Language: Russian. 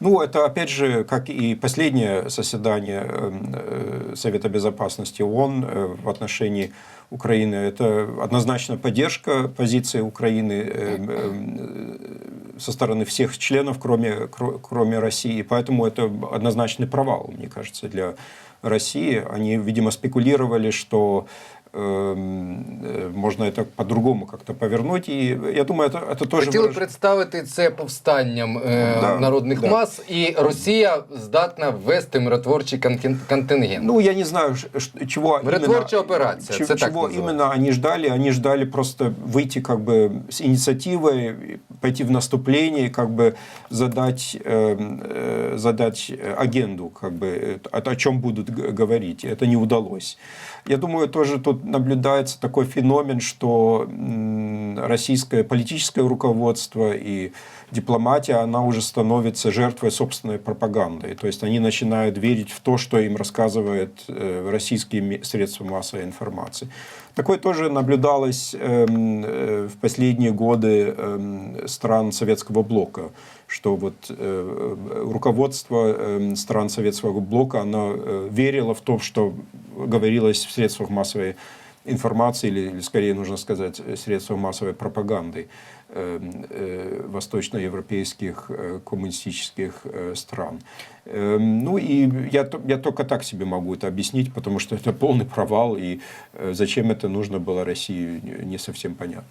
Ну, это, опять же, как и последнее заседание эм, э, Совета Безопасности ООН э, в отношении Украины, это однозначно поддержка позиции Украины э, со стороны всех членов, кроме, кро- кроме России. Поэтому это однозначный провал, мне кажется, для России. Они, видимо, спекулировали, что эм, э, можно это по-другому как-то повернуть. И я думаю, это, это тоже... Хотіли выраж- представити це повстанням е, Да, народних да. мас, і Росія здатна ввести миротворчий конкін- контингент. Ну, я не знаю, ш- ш- чего Миротворчая именно, операция, че- это так чего называется. именно они ждали. Они ждали просто выйти как бы с инициативой, Пойти в наступление, как бы задать, эм, э, задать агенду, как бы, э, о, о чем будут говорить. Это не удалось. Я думаю, тоже тут наблюдается такой феномен, что российское политическое руководство и дипломатия, она уже становится жертвой собственной пропаганды. То есть они начинают верить в то, что им рассказывают э, российские средства массовой информации. Такое тоже наблюдалось эм, э, в последние годы эм, стран советского блока, что вот э, руководство эм, стран советского блока, оно э, верило в то, что говорилось в средствах массовой информации, или, или скорее нужно сказать, э, средствах массовой пропаганды э, э, восточноевропейских коммунистических стран. Э, Ну и я, я только так себе могу это объяснить, потому что это полный провал, и зачем это нужно было России, не совсем понятно.